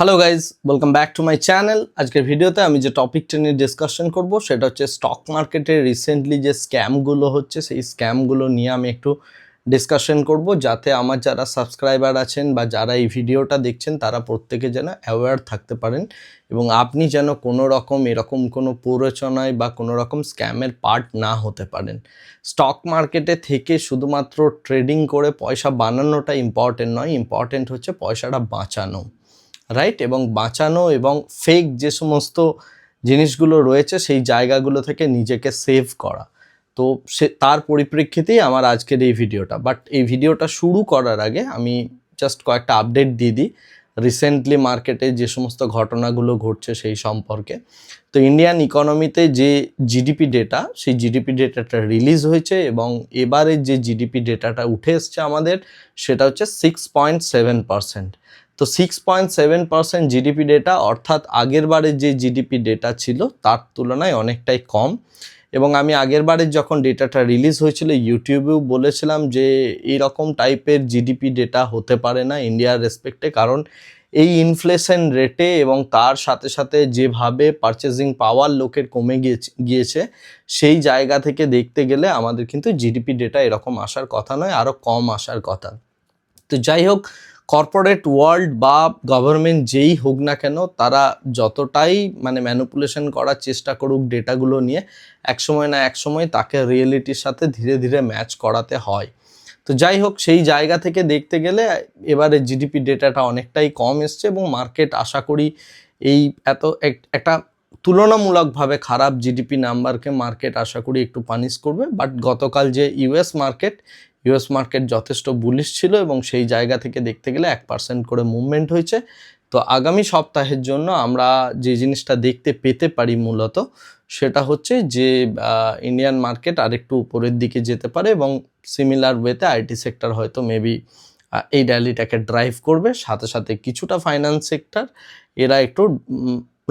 Hello guys welcome back to my channel আজকের ভিডিওতে আমি যে টপিকটা নিয়ে ডিসকাশন করব, সেটা হচ্ছে স্টক মার্কেটে রিসেন্টলি যে স্ক্যামগুলো হচ্ছে, সেই স্ক্যামগুলো নিয়ে আমি একটু ডিসকাশন করব, যাতে আমার যারা সাবস্ক্রাইবার আছেন বা যারা এই ভিডিওটা দেখছেন, তারা প্রত্যেকে যেন অ্যাওয়্যার থাকতে পারেন এবং আপনি যেন কোনো রকম এরকম কোনো প্ররোচনায় বা কোনো রকম স্ক্যামের পার্ট না হতে পারেন। স্টক মার্কেটে থেকে শুধুমাত্র ট্রেডিং করে পয়সা বানানোটা ইম্পর্টেন্ট নয় ইম্পর্টেন্ট হচ্ছে পয়সাটা বাঁচানো। রাইট এবং বাঁচানো এবং ফেক যে সমস্ত জিনিসগুলো রয়েছে, সেই জায়গাগুলো থেকে নিজেকে সেভ করা। তো সে, তার পরিপ্রেক্ষিতেই আমার আজকের এই ভিডিওটা। বাট এই ভিডিওটা শুরু করার আগে আমি জাস্ট কয়েকটা আপডেট দিয়ে দিই। রিসেন্টলি মার্কেটে যে সমস্ত ঘটনাগুলো ঘটছে সেই সম্পর্কে। তো ইন্ডিয়ান ইকোনমিতে যে জিডিপি ডেটা সেই জিডিপি ডেটাটা রিলিজ হয়েছে এবং এবারে যে জিডিপি ডেটাটা উঠে এসছে আমাদের, সেটা হচ্ছে সিক্স পয়েন্ট সেভেন পার্সেন্ট তো six point seven percent GDP data অর্থাৎ আগের বারের যে জিডিপি ডেটা ছিল, তার তুলনায় অনেকটাই কম। এবং আমি আগের বারের যখন ডেটাটা রিলিজ হয়েছিল, ইউটিউবেও বলেছিলাম যে এইরকম টাইপের জিডিপি ডেটা হতে পারে না ইন্ডিয়ার রেসপেক্টে কারণ এই ইনফ্লেশন রেটে এবং তার সাথে সাথে যেভাবে পারচেজিং পাওয়ার লোকের কমে গিয়েছে গিয়েছে, সেই জায়গা থেকে দেখতে গেলে আমাদের কিন্তু জিডিপি ডেটা এরকম আসার কথা নয় আরও কম আসার কথা। তো যাই হোক কর্পোরেট ওয়ার্ল্ড বা গভর্নমেন্ট যেই হোক না কেন, তারা যতটাই মানে ম্যানুপুলেশন করার চেষ্টা করুক ডেটাগুলো নিয়ে, একসময় না একসময় তাকে রিয়েলিটির সাথে ধীরে ধীরে ম্যাচ করাতে হয়। তো যাই হোক, সেই জায়গা থেকে দেখতে গেলে এবারে জিডিপি ডেটাটা অনেকটাই কম এসছে এবং মার্কেট আশা করি এই এত এক- একটা তুলনামূলকভাবে খারাপ জিডিপি নাম্বারকে মার্কেট আশা করি একটু পানিশ করবে। বাট গতকাল যে ইউএস মার্কেট ইউএস মার্কেট যথেষ্ট বুলিশ ছিল এবং সেই জায়গা থেকে দেখতে গেলে এক পার্সেন্ট করে মুভমেন্ট হয়েছে। তো আগামী সপ্তাহের জন্য আমরা যে জিনিসটা দেখতে পেতে পারি মূলত, সেটা হচ্ছে যে ইন্ডিয়ান মার্কেট আরেকটু উপরের দিকে যেতে পারে এবং সিমিলার ওয়েতে আইটি সেক্টর হয়তো মেবি এই র্যালিটাকে ড্রাইভ করবে। সাথে সাথে কিছুটা ফাইন্যান্স সেক্টর এরা একটু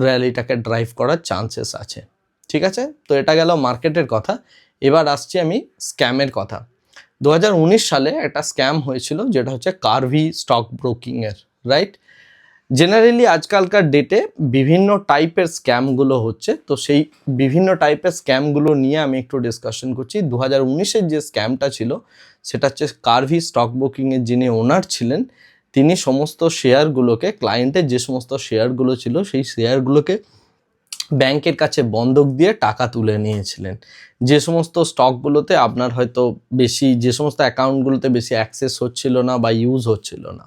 র্যালিটাকে ড্রাইভ করার চান্সেস আছে। ঠিক আছে? তো এটা গেল মার্কেটের কথা। এবার আসছি আমি স্ক্যামের কথা। দু হাজার উনিশ সালে একটা স্ক্যাম হয়েছিল, যেটা হচ্ছে কার্ভি স্টক ব্রোকিংয়ের রাইট জেনারেলি আজকালকার ডেটে বিভিন্ন টাইপের স্ক্যামগুলো হচ্ছে, তো সেই বিভিন্ন টাইপের স্ক্যামগুলো নিয়ে আমি একটু ডিসকাশন করছি। দু হাজার যে স্ক্যামটা ছিল, সেটা হচ্ছে কার্ভি স্টক ব্রোকিংয়ের যিনি ওনার ছিলেন, তিনি সমস্ত শেয়ারগুলোকে ক্লায়েন্টের যে সমস্ত শেয়ারগুলো ছিল, সেই শেয়ারগুলোকে ব্যাংকের কাছে বন্ধক দিয়ে টাকা তুলে নিয়েছিলেন। যে সমস্ত স্টকগুলোতে আপনার হয়তো বেশি, যে সমস্ত অ্যাকাউন্টগুলোতে বেশি অ্যাক্সেস হচ্ছিল না বা ইউজ হচ্ছিল না,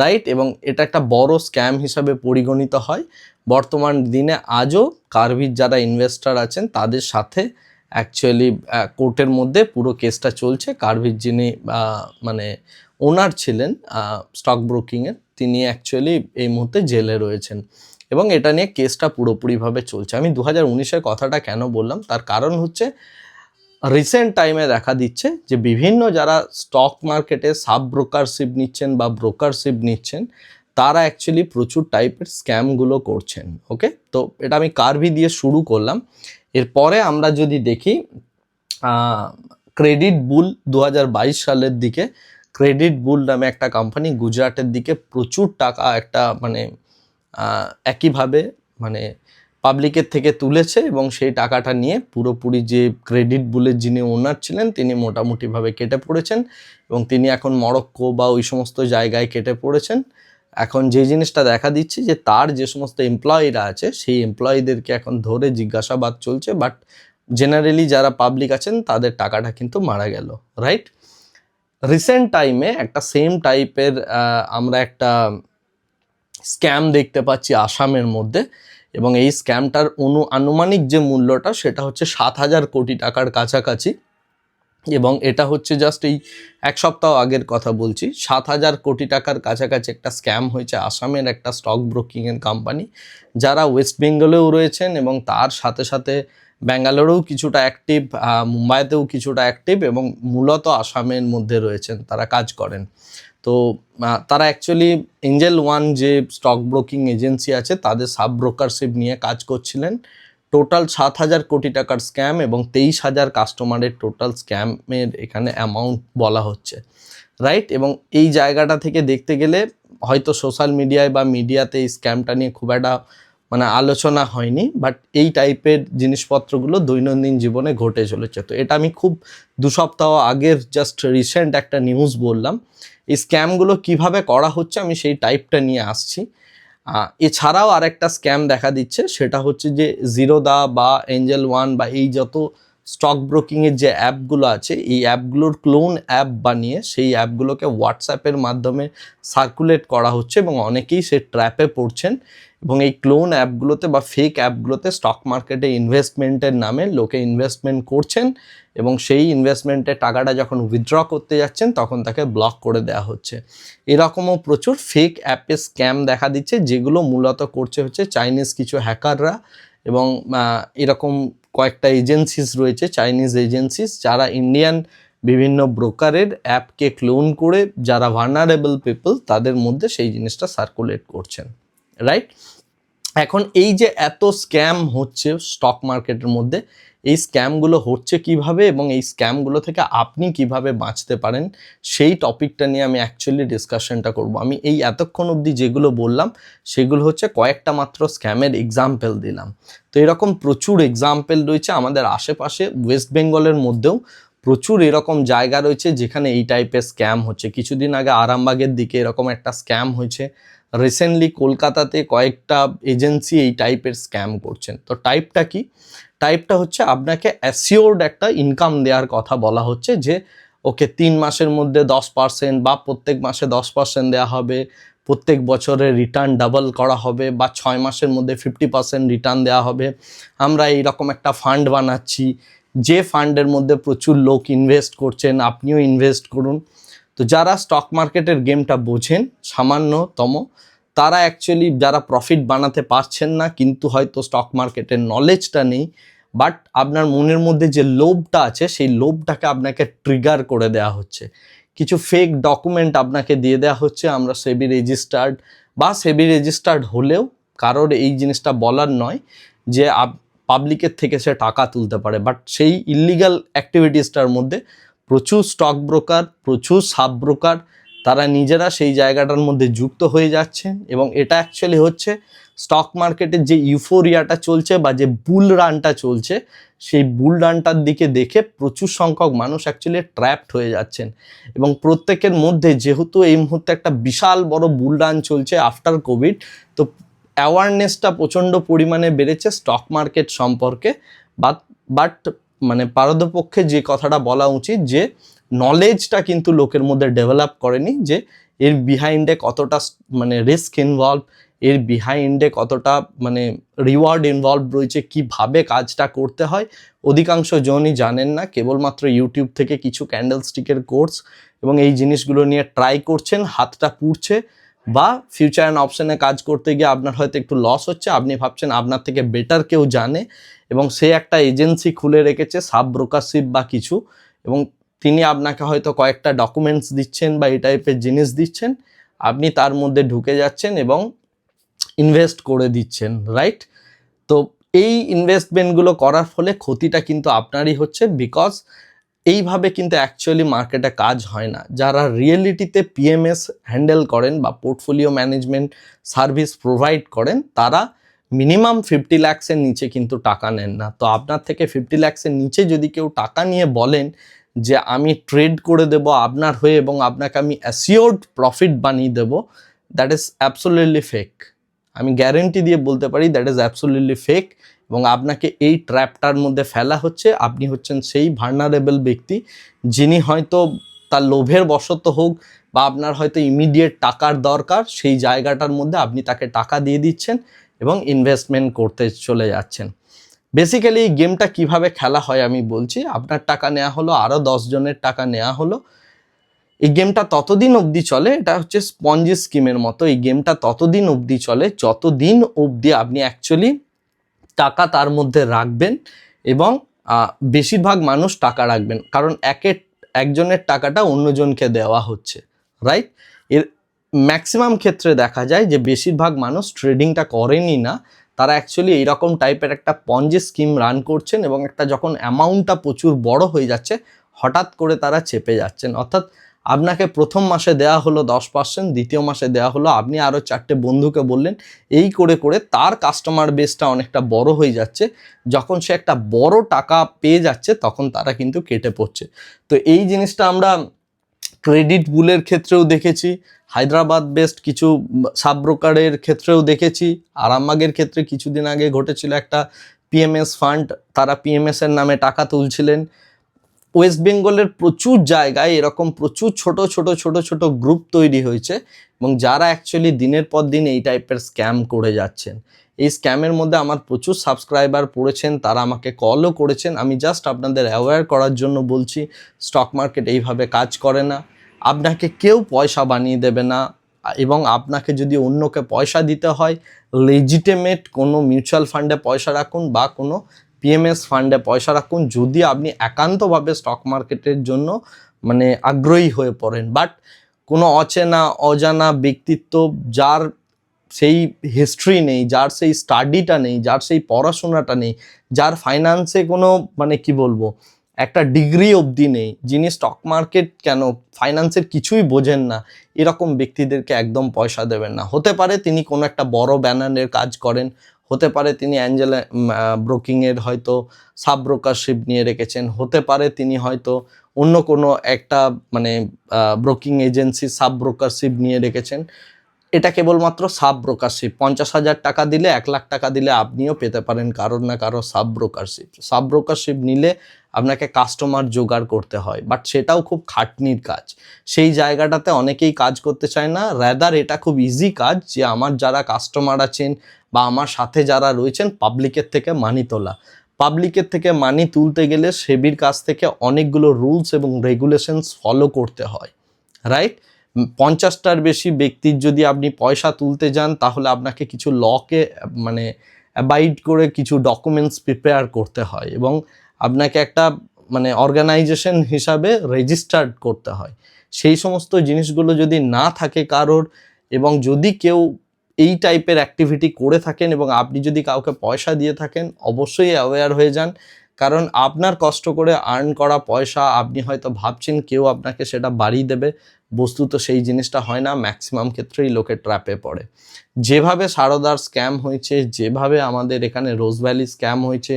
রাইট? এবং এটা একটা বড় স্ক্যাম হিসাবে পরিগণিত হয়। বর্তমান দিনে আজও কার্ভির যারা ইনভেস্টর আছেন, তাদের সাথে অ্যাকচুয়ালি কোর্টের মধ্যে পুরো কেসটা চলছে। কার্ভির যিনি মানে ওনার ছিলেন স্টক ব্রোকিংয়ের, তিনি অ্যাকচুয়ালি এই মুহূর্তে জেলে রয়েছেন। এবং এটা নিয়ে কেসটা পুরোপুরিভাবে চলছে। আমি দু হাজার উনিশের কথাটা কেন বললাম? তার কারণ হচ্ছে রিসেন্ট টাইমে দেখা দিচ্ছে যে বিভিন্ন যারা স্টক মার্কেটে সাব ব্রোকারশিপ নিচ্ছেন বা ব্রোকারশিপ নিচ্ছেন, তারা অ্যাকচুয়ালি প্রচুর টাইপের স্ক্যামগুলো করছেন ওকে তো এটা আমি কার্ভি দিয়ে শুরু করলাম। এরপরে আমরা যদি দেখি ক্রেডিট বুল দু হাজার বাইশ সালের দিকে ক্রেডিট বুল নামে একটা কোম্পানি গুজরাটের দিকে প্রচুর টাকা একটা মানে একইভাবে মানে পাবলিকের থেকে তুলেছে এবং সেই টাকাটা নিয়ে পুরোপুরি যে ক্রেডিট বুলের যিনি ওনার ছিলেন, তিনি মোটামুটিভাবে কেটে পড়েছেন এবং তিনি এখন মরক্কো বা ওই সমস্ত জায়গায় কেটে পড়েছেন। এখন যে জিনিসটা দেখা দিচ্ছে যে তার যে সমস্ত এমপ্লয়িরা আছে, সেই এমপ্লয়িদেরকে এখন ধরে জিজ্ঞাসাবাদ চলছে বাট জেনারেলি যারা পাবলিক আছেন, তাদের টাকাটা কিন্তু মারা গেল রাইট রিসেন্ট টাইমে একটা সেম টাইপের আমরা একটা স্ক্যাম দেখতে পাচ্ছি আসামের মধ্যে এবং এই স্ক্যামটার অনু আনুমানিক যে মূল্যটা সেটা হচ্ছে সাত হাজার কোটি টাকার কাছাকাছি এবং এটা হচ্ছে জাস্ট এই এক সপ্তাহ আগের কথা বলছি। সাত হাজার কোটি টাকার কাছাকাছি একটা স্ক্যাম হয়েছে আসামের একটা স্টক ব্রোকিংয়ের কোম্পানি যারা ওয়েস্ট বেঙ্গলেও রয়েছেন এবং তার সাথে সাথে ব্যাঙ্গালোরেও কিছুটা অ্যাক্টিভ মুম্বাইতেও কিছুটা অ্যাক্টিভ এবং মূলত আসামের মধ্যে রয়েছেন, তারা কাজ করেন। তো তারা অ্যাকচুয়ালি এঞ্জেল ওয়ান যে স্টক ব্রোকিং এজেন্সি আছে, তাদের সাব ব্রোকারশিপ নিয়ে কাজ করছিলেন। টোটাল সাত হাজার কোটি টাকার স্ক্যাম এবং তেইশ হাজার কাস্টমারের টোটাল স্ক্যামের এখানে অ্যামাউন্ট বলা হচ্ছে। রাইট এবং এই জায়গাটা থেকে দেখতে গেলে হয়তো সোশ্যাল মিডিয়ায় বা মিডিয়াতে এই স্ক্যামটা নিয়ে খুব একটা মানে আলোচনা হয়নি বাট এই টাইপের জিনিসপত্রগুলো দৈনন্দিন জীবনে ঘটে চলেছে। তো এটা আমি খুব দু সপ্তাহ আগের জাস্ট রিসেন্ট একটা নিউজ বললাম। এই স্ক্যামগুলো কীভাবে করা হচ্ছে আমি সেই টাইপটা নিয়ে আসছি। এছাড়াও আরেকটা স্ক্যাম দেখা দিচ্ছে, সেটা হচ্ছে যে জিরোদা বা এঞ্জেল ওয়ান বা এই যত স্টক ব্রোকিংয়ের যে অ্যাপগুলো আছে, এই অ্যাপগুলোর ক্লোন অ্যাপ বানিয়ে সেই অ্যাপগুলোকে হোয়াটসঅ্যাপের মাধ্যমে সার্কুলেট করা হচ্ছে এবং অনেকেই সে ট্র্যাপে পড়ছেন এবং এই ক্লোন অ্যাপগুলোতে বা ফেক অ্যাপগুলোতে স্টক মার্কেটে ইনভেস্টমেন্টের নামে লোকে ইনভেস্টমেন্ট করছেন এবং সেই ইনভেস্টমেন্টের টাকাটা যখন উইথড্র করতে যাচ্ছেন, তখন তাকে ব্লক করে দেওয়া হচ্ছে। এরকমও প্রচুর ফেক অ্যাপে স্ক্যাম দেখা দিচ্ছে, যেগুলো মূলত করছে হচ্ছে চাইনিজ কিছু হ্যাকাররা এবং এরকম কয়েকটা এজেন্সিস রয়েছে চাইনিজ এজেন্সিস যারা ইন্ডিয়ান বিভিন্ন ব্রোকারের অ্যাপকে ক্লোন করে যারা ভার্নারেবল পিপল তাদের মধ্যে সেই জিনিসটা সার্কুলেট করছেন রাইট এখন এই যে এত স্ক্যাম হচ্ছে স্টক মার্কেটের মধ্যে এই স্ক্যামগুলো হচ্ছে কীভাবে এবং এই স্ক্যামগুলো থেকে আপনি কীভাবে বাঁচতে পারেন, সেই টপিকটা নিয়ে আমি অ্যাকচুয়ালি ডিসকাশনটা করব। আমি এই এতক্ষণ অবধি যেগুলো বললাম, সেগুলো হচ্ছে কয়েকটা মাত্র স্ক্যামের এক্সাম্পল দিলাম। তো এরকম প্রচুর এক্সাম্পল রয়েছে আমাদের আশেপাশে ওয়েস্ট বেঙ্গলের মধ্যেও প্রচুর এরকম জায়গা রয়েছে যেখানে এই টাইপের স্ক্যাম হচ্ছে। কিছুদিন আগে আরামবাগের দিকে এরকম একটা স্ক্যাম হয়েছে। রিসেন্টলি কলকাতাতে কয়েকটা এজেন্সি এই টাইপের স্ক্যাম করছেন। তো টাইপটা কি? টাইপটা হচ্ছে আপনাকে অ্যাসিওর্ড একটা ইনকাম দেওয়ার কথা বলা হচ্ছে যে, ওকে তিন মাসের মধ্যে দশ পার্সেন্ট বা প্রত্যেক মাসে দশ পার্সেন্ট দেওয়া হবে, প্রত্যেক বছরে রিটার্ন ডাবল করা হবে বা ছয় মাসের মধ্যে ফিফটি পার্সেন্ট রিটার্ন দেওয়া হবে। আমরা এইরকম একটা ফান্ড বানাচ্ছি, যে ফান্ডের মধ্যে প্রচুর লোক ইনভেস্ট করছেন, আপনিও ইনভেস্ট করুন। তো যারা স্টক মার্কেটের গেমটা বোঝেন, সামান্যতম, তারা অ্যাকচুয়ালি যারা প্রফিট বানাতে পারছেন না, কিন্তু হয়তো স্টক মার্কেটের নলেজটা নেই বাট আপনার মনের মধ্যে যে লোভটা আছে, সেই লোভটাকে আপনাকে ট্রিগার করে দেওয়া হচ্ছে। কিছু ফেক ডকুমেন্ট আপনাকে দিয়ে দেওয়া হচ্ছে, আমরা সেবি রেজিস্টার্ড বা সেবি রেজিস্টার্ড হলেও কারোর এই জিনিসটা বলার নয় যে পাবলিকের থেকে সে টাকা তুলতে পারে। বাট সেই ইলিগাল অ্যাক্টিভিটিসটার মধ্যে প্রচুর স্টক ব্রোকার প্রচুর সাব ব্রোকার তারা নিজেরা সেই জায়গাটার মধ্যে যুক্ত হয়ে যাচ্ছেন এবং এটা অ্যাকচুয়ালি হচ্ছে স্টক মার্কেটের যে ইউফোরিয়াটা চলছে বা যে বুল রানটা চলছে, সেই বুল রানটার দিকে দেখে প্রচুর সংখ্যক মানুষ অ্যাকচুয়ালি ট্র্যাপড হয়ে যাচ্ছেন। এবং প্রত্যেকের মধ্যে যেহেতু এই মুহূর্তে একটা বিশাল বড় বুল রান চলছে আফটার কোভিড তো অ্যাওয়ারনেসটা প্রচণ্ড পরিমাণে বেড়েছে স্টক মার্কেট সম্পর্কে। বাট বাট মানে পারদপক্ষে যে কথাটা বলা উচিত যে নলেজটা কিন্তু লোকের মধ্যে ডেভেলপ করেনি যে এর বিহাইন্ডে কতটা মানে রিস্ক ইনভলভ এর বিহাইন্ডে কতটা মানে রিওয়ার্ড ইনভলভ রয়েছে, কীভাবে কাজটা করতে হয়। অধিকাংশ জনই জানেন না, কেবলমাত্র ইউটিউব থেকে কিছু ক্যান্ডেল স্টিকের কোর্স এবং এই জিনিসগুলো নিয়ে ট্রাই করছেন, হাতটা পুড়ছে বা ফিউচার অ্যান্ড অপশানে কাজ করতে গিয়ে আপনার হয়তো একটু লস হচ্ছে, আপনি ভাবছেন আপনার থেকে বেটার কেউ জানে এবং সে একটা এজেন্সি খুলে রেখেছে সাব ব্রোকারশিপ বা কিছু এবং তিনি আপনাকে হয়তো কয়েকটা ডকুমেন্টস দিচ্ছেন বা এই টাইপের জিনিস দিচ্ছেন। আপনি তার মধ্যে ঢুকে যাচ্ছেন এবং ইনভেস্ট করে দিচ্ছেন রাইট তো এই ইনভেস্টমেন্টগুলো করার ফলে ক্ষতিটা কিন্তু আপনারই হচ্ছে বিকজ এইভাবে কিন্তু অ্যাকচুয়ালি মার্কেটে কাজ হয় না। যারা রিয়েলিটিতে পিএমএস হ্যান্ডেল করেন বা পোর্টফোলিও ম্যানেজমেন্ট সার্ভিস প্রোভাইড করেন, তারা মিনিমাম ফিফটি ল্যাক্সের নিচে কিন্তু টাকা নেন না। তো আপনার থেকে ফিফটি ল্যাক্সের নিচে যদি কেউ টাকা নিয়ে বলেন যে আমি ট্রেড করে দেব আপনার হয়ে এবং আপনাকে আমি অ্যাসিওর্ড প্রফিট বানিয়ে দেব দ্যাট ইজ অ্যাবসোলিউটলি ফেক আমি গ্যারেন্টি দিয়ে বলতে পারি দ্যাট ইজ অ্যাবসোলিউটলি ফেক এবং আপনাকে এই ট্র্যাপটার মধ্যে ফেলা হচ্ছে। আপনি হচ্ছেন সেই ভার্নারেবল ব্যক্তি যিনি হয়তো তার লোভের বশত হোক বা আপনার হয়তো ইমিডিয়েট টাকার দরকার, সেই জায়গাটার মধ্যে আপনি তাকে টাকা দিয়ে দিচ্ছেন এবং ইনভেস্টমেন্ট করতে চলে যাচ্ছেন। বেসিক্যালি এই গেমটা কীভাবে খেলা হয় আমি বলছি। আপনার টাকা নেওয়া হলো আরও জনের টাকা নেওয়া হলো। এই গেমটা ততদিন অবধি চলে, এটা হচ্ছে স্পঞ্জি স্কিমের মতো। এই গেমটা ততদিন অবধি চলে, যতদিন অবধি আপনি অ্যাকচুয়ালি টাকা তার মধ্যে রাখবেন এবং বেশিরভাগ মানুষ টাকা রাখবেন। কারণ একে, একজনের টাকাটা অন্যজনকে দেওয়া হচ্ছে রাইট এর ম্যাক্সিমাম ক্ষেত্রে দেখা যায় যে, বেশিরভাগ মানুষ ট্রেডিংটা করেনই না। তারা অ্যাকচুয়ালি এইরকম টাইপের একটা পঞ্জি স্কিম রান করছেন এবং একটা যখন অ্যামাউন্টটা প্রচুর বড় হয়ে যাচ্ছে, হঠাৎ করে তারা চেপে যাচ্ছেন। অর্থাৎ আপনাকে প্রথম মাসে দেওয়া হলো দশ পার্সেন্ট দ্বিতীয় মাসে দেওয়া হলো, আপনি আরও চারটে বন্ধুকে বললেন, এই করে করে তার কাস্টমার বেসটা অনেকটা বড় হয়ে যাচ্ছে। যখন সে একটা বড় টাকা পেয়ে যাচ্ছে, তখন তারা কিন্তু কেটে পড়ছে। তো এই জিনিসটা আমরা ক্রেডিট বুলের ক্ষেত্রেও দেখেছি হায়দ্রাবাদ বেস্ট কিছু সাব ব্রোকারের ক্ষেত্রেও দেখেছি। আরামবাগের ক্ষেত্রে কিছুদিন আগে ঘটেছিল একটা পিএমএস ফান্ড তারা পিএমএস এর নামে টাকা তুলছিলেন। ওয়েস্ট বেঙ্গলের প্রচুর জায়গায় এরকম প্রচুর ছোট ছোট ছোট ছোট গ্রুপ তৈরি হয়েছে এবং যারা অ্যাকচুয়ালি দিনের পর দিন এই টাইপের স্ক্যাম করে যাচ্ছেন। এই স্ক্যামের মধ্যে আমার প্রচুর সাবস্ক্রাইবার পড়েছেন, তারা আমাকে কলও করেছেন। আমি জাস্ট আপনাদের অ্যাওয়্যার করার জন্য বলছি স্টক মার্কেট এইভাবে কাজ করে না। আপনাকে কেউ পয়সা বানিয়ে দেবে না, এবং আপনাকে যদি অন্যকে পয়সা দিতে হয় লেজিটেমেট কোনো মিউচুয়াল ফান্ডে পয়সা রাখুন বা কোনো পিএমএস ফান্ডে পয়সা রাখুন, যদি আপনি একান্তভাবে স্টক মার্কেটের জন্য মানে আগ্রহী হয়ে পড়েন। বাট কোনো অচেনা, অজানা ব্যক্তিত্ব যার সেই হিস্ট্রি নেই, যার সেই স্টাডিটা নেই, যার সেই পড়াশোনাটা নেই, যার ফাইন্যান্সে কোনো মানে কি বলব একটা ডিগ্রি অবধি নেই, যিনি স্টক মার্কেট কেন ফাইন্যান্সের কিছুই বোঝেন না, এরকম ব্যক্তিদেরকে একদম পয়সা দেবেন না। হতে পারে তিনি কোনো একটা বড় ব্যানারের কাজ করেন, হতে পারে তিনি অ্যাঞ্জেল ব্রোকিংয়ের হয়তো সাব ব্রোকারশিপ নিয়ে রেখেছেন, হতে পারে তিনি হয়তো অন্য কোনো একটা মানে ব্রোকিং এজেন্সি সাব ব্রোকারশিপ নিয়ে রেখেছেন। এটা কেবলমাত্র সাব ব্রোকারশিপ পঞ্চাশ হাজার টাকা দিলে এক লাখ টাকা দিলে আপনিও পেতে পারেন কারোর না কারও সাব ব্রোকারশিপ সাব ব্রোকারশিপ নিলে আপনাকে কাস্টমার জোগাড় করতে হয় বাট সেটাও খুব খাটনির কাজ। সেই জায়গাটাতে অনেকেই কাজ করতে চায় না র্যাদার এটা খুব ইজি কাজ যে আমার যারা কাস্টমার আছেন বা আমার সাথে যারা রয়েছেন পাবলিকের থেকে মানি তোলা। পাবলিকের থেকে মানি তুলতে গেলে সেবির কাছ থেকে অনেকগুলো রুলস এবং রেগুলেশনস ফলো করতে হয় রাইট পঞ্চাশটার বেশি ব্যক্তির যদি আপনি পয়সা তুলতে যান, তাহলে আপনাকে কিছু লকে মানে অ্যাবাইড করে কিছু ডকুমেন্টস প্রিপেয়ার করতে হয় এবং আপনাকে একটা মানে অর্গানাইজেশন হিসাবে রেজিস্টার্ড করতে হয়। সেই সমস্ত জিনিসগুলো যদি না থাকে কারোর এবং যদি কেউ এই টাইপের অ্যাক্টিভিটি করে থাকেন এবং আপনি যদি কাউকে পয়সা দিয়ে থাকেন, অবশ্যই অ্যাওয়্যার হয়ে যান। কারণ আপনার কষ্ট করে আর্ন করা পয়সা আপনি হয়তো ভাবছেন কেউ আপনাকে সেটা বাড়িয়ে দেবে। বস্তুত সেই জিনিসটা হয় না ম্যাক্সিমাম ক্ষেত্রেই লোকে ট্র্যাপে পড়ে। যেভাবে সারদার স্ক্যাম হয়েছে, যেভাবে আমাদের এখানে রোজ ভ্যালি স্ক্যাম হয়েছে,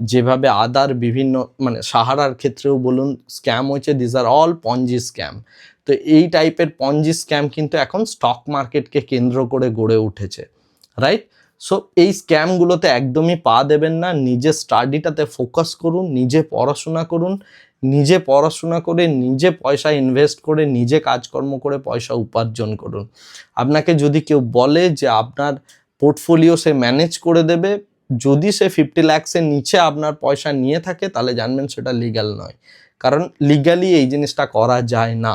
যেভাবে আদার বিভিন্ন মানে সাহারার ক্ষেত্রেও বলুন স্ক্যাম হয়েছে this are all ponzi scam তো এই টাইপের পঞ্জি স্ক্যাম কিন্তু এখন স্টক মার্কেটকে কেন্দ্র করে গড়ে উঠেছে রাইট সো এই স্ক্যামগুলোতে একদমই পা দেবেন না। নিজের স্টাডিটাতে ফোকাস করুন, নিজে পড়াশোনা করুন, নিজে পড়াশোনা করে নিজে পয়সা ইনভেস্ট করে নিজে কাজকর্ম করে পয়সা উপার্জন করুন। আপনাকে যদি কেউ বলে যে আপনার পোর্টফোলিও সে ম্যানেজ করে দেবে, যদি সে ফিফটি ল্যাক্সের নিচে আপনার পয়সা নিয়ে থাকে, তাহলে জানবেন সেটা লিগ্যাল নয়। কারণ লিগালি এই জিনিসটা করা যায় না।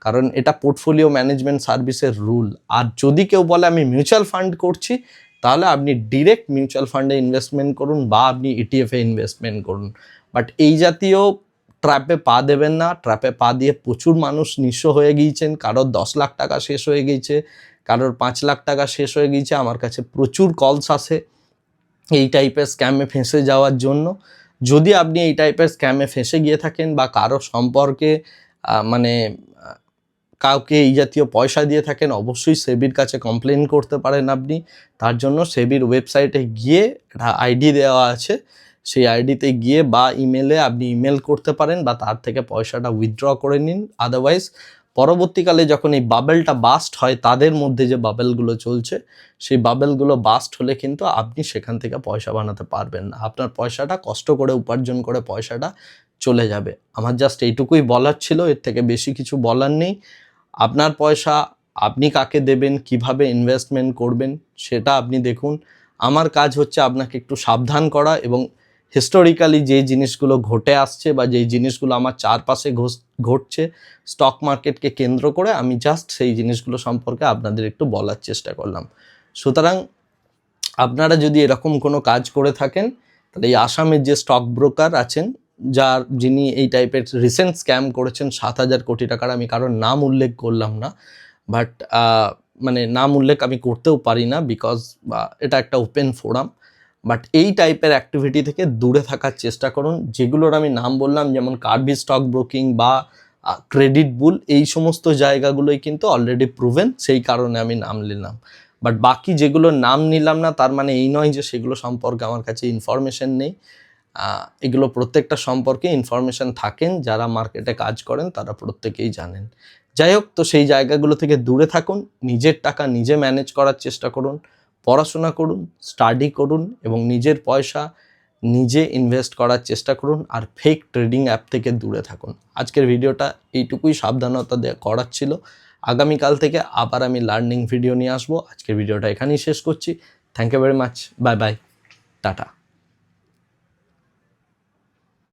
কারণ এটা পোর্টফোলিও ম্যানেজমেন্ট সার্ভিসের রুল আর যদি কেউ বলে, আমি মিউচুয়াল ফান্ড করছি তাহলে আপনি ডিরেক্ট মিউচুয়াল ফান্ডে ইনভেস্টমেন্ট করুন বা আপনি ইটিএফে ইনভেস্টমেন্ট করুন। বাট এই জাতীয় ট্র্যাপে পা দেবেন না। ট্র্যাপে পা দিয়ে প্রচুর মানুষ নিঃস্ব হয়ে গিয়েছেন। কারোর দশ লাখ টাকা শেষ হয়ে গিয়েছে, কারোর পাঁচ লাখ টাকা শেষ হয়ে গিয়েছে। আমার কাছে প্রচুর কলস আসে এই টাইপের স্ক্যামে ফেঁসে যাওয়ার জন্য। যদি আপনি এই টাইপের স্ক্যামে ফেঁসে গিয়ে থাকেন বা কারও সম্পর্কে মানে কাউকে এই জাতীয় পয়সা দিয়ে থাকেন, অবশ্যই সেবির কাছে কমপ্লেন করতে পারেন আপনি। তার জন্য সেবির ওয়েবসাইটে গিয়ে একটা আইডি দেওয়া আছে। সেই আইডিতে গিয়ে বা ইমেলে আপনি ইমেল করতে পারেন বা তার থেকে পয়সাটা উইথড্র করে নিন। আদারওয়াইজ পরবর্তীকালে যখন এই বাবেলটা বাস্ট হয়, তাদের মধ্যে যে বাবেলগুলো চলছে, সেই বাবেলগুলো বাস্ট হলে কিন্তু আপনি সেখান থেকে পয়সা বানাতে পারবেন না। আপনার পয়সাটা কষ্ট করে উপার্জন করে পয়সাটা চলে যাবে। আমার জাস্ট এইটুকুই বলার ছিল। এর থেকে বেশি কিছু বলার নেই। আপনার পয়সা আপনি কাকে দেবেন, কীভাবে ইনভেস্টমেন্ট করবেন, সেটা আপনি দেখুন। আমার কাজ হচ্ছে আপনাকে একটু সাবধান করা এবং হিস্টোরিক্যালি যে জিনিসগুলো ঘটে আসছে বা যেই জিনিসগুলো আমার চারপাশে ঘটছে স্টক মার্কেটকে কেন্দ্র করে আমি জাস্ট সেই জিনিসগুলো সম্পর্কে আপনাদের একটু বলার চেষ্টা করলাম। সুতরাং আপনারা যদি এরকম কোনো কাজ করে থাকেন, তাহলে এই আসামের যে স্টক ব্রোকার আছেন যার যিনি এই টাইপের রিসেন্ট স্ক্যাম করেছেন সাত হাজার কোটি টাকার, আমি কারোর নাম উল্লেখ করলাম না। বাট মানে নাম উল্লেখ আমি করতেও পারি না বিকজ এটা একটা ওপেন ফোরাম বাট এই টাইপের অ্যাক্টিভিটি থেকে দূরে থাকার চেষ্টা করুন। যেগুলোর আমি নাম বললাম, যেমন কার্বি স্টক ব্রোকিং বা ক্রেডিট বুল এই সমস্ত জায়গাগুলোই কিন্তু অলরেডি প্রুভেন সেই কারণে আমি নাম নিলাম। বাট বাকি যেগুলো নাম নিলাম না, তার মানে এই নয় যে সেগুলো সম্পর্কে আমার কাছে ইনফরমেশন নেই। এগুলো প্রত্যেকটা সম্পর্কে ইনফরমেশন থাকেন, যারা মার্কেটে কাজ করেন তারা প্রত্যেকেই জানেন। যাই হোক, তো সেই জায়গাগুলো থেকে দূরে থাকুন, নিজের টাকা নিজে ম্যানেজ করার চেষ্টা করুন, পড়াশোনা করুন স্টাডি করুন এবং নিজের পয়সা নিজে ইনভেস্ট করার চেষ্টা করুন আর ফেক ট্রেডিং অ্যাপ থেকে দূরে থাকুন। আজকের ভিডিওটা এইটুকুই সাবধানতা দেওয়া করার ছিল। আগামীকাল থেকে আবার আমি লার্নিং ভিডিও নিয়ে আসব। আজকের ভিডিওটা এখানেই শেষ করছি। Thank you very much bye bye tata